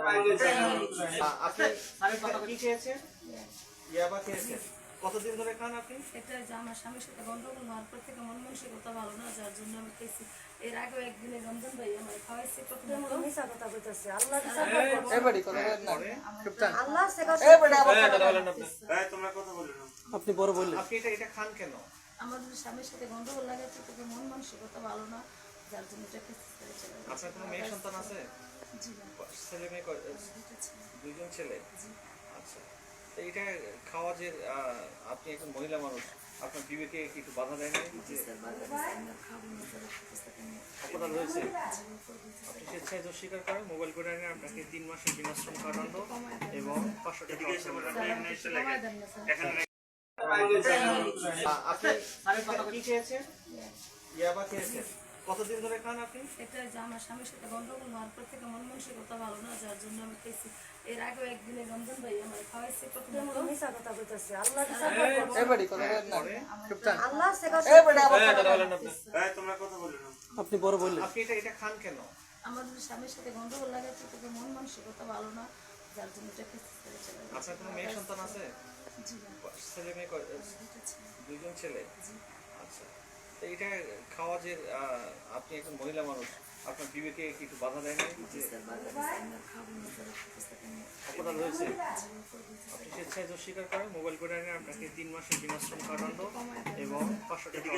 আপনি আমার স্বামীর সাথে গন্ডগোল মন মানসিকতা ভালো না যার জন্য বড় বললেন এটা আমাদের স্বামীর সাথে গন্ডগোল থেকে মন মানসিকতা ভালো না যার জন্য। আপনার কোনো মেয়ে সন্তান আছে ছেলে মেয়ে ছেলে। দুইজন ছেলে আচ্ছা তো এটা খাওয়া যে আপনি একজন মহিলা মানুষ আপনার বিবেকে কি একটু বাধা দেয় না? অপরাধ হয়েছে। আপনি স্বেচ্ছায় দোষ স্বীকার করেন মোবাইল করে আনে আপনাকে তিন মাসের বিনাশ্রম কারাদণ্ড এবং পাঁচশো টাকা আপনি কি খেয়েছেন ইয়াবা খেয়েছেন কতদিন ধরে খান আপনি? এটা যে আমার স্বামীর সাথে গন্ডগোল হওয়ার পর থেকে মন মানসিকতা ভালো না যার জন্য আমি খেয়েছি এর আগে একদিনে রমজান ভাই আমার খাওয়াইছে প্রথমত। মিশা কথা কইতাছে আল্লাহ এবারে কথা বলেন না। চুপচাপ। আল্লাহ সে কথা এবারে আবার কথা বলেন আপনি। তোমরা কথা বলো না। আপনি বড় বললেন। আপনি এটা এটা খান কেন? আমাদের স্বামীর সাথে গন্ডগোল লাগাচ্ছে থেকে মন মানসিকতা ভালো না যার জন্য এটা গেছে। আপনার কোনো মেয়ে সন্তান আছে? জি। ছেলে মেয়ে দুটো ছেলে। দুইজন ছেলে? আচ্ছা। এটা খাওয়া যে আপনি একজন মহিলা মানুষ আপনার বিবেকে কিছু বাধা দেয় না? অপরাধ হয়েছে। আপনি স্বেচ্ছায় স্বীকার করেন মোবাইল করে আনে আপনাকে তিন মাসের বিনাশ্রম কারাদণ্ড এবং পাঁচশো টাকা